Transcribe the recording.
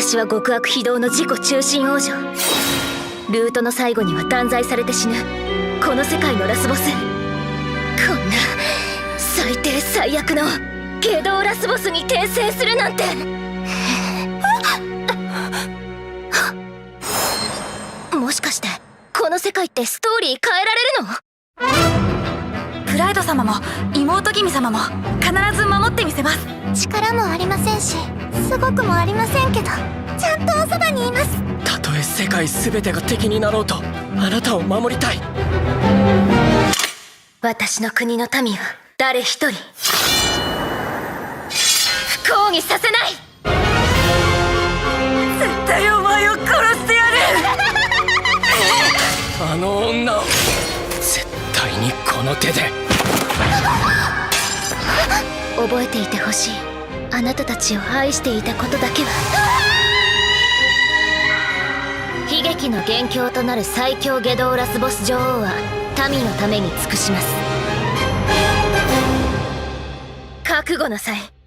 私は極悪非道の自己中心王女。ルートの最後には断罪されて死ぬ。この世界のラスボス。こんな最低最悪の下道ラスボスに転生するなんて。もしかしてこの世界ってストーリー変えられるの？プライド様も妹君様も必ず守ってみせます。力もありませんしすごくもありませんけどちゃんとおそばにいます。たとえ世界全てが敵になろうとあなたを守りたい。私の国の民は誰一人不幸にさせない。絶対お前を殺してやる。あの女を絶対にこの手で覚えていてほしい。あなたたちを愛していたことだけは。悲劇の元凶となる最強下道ラスボス女王は民のために尽くします。覚悟なさい。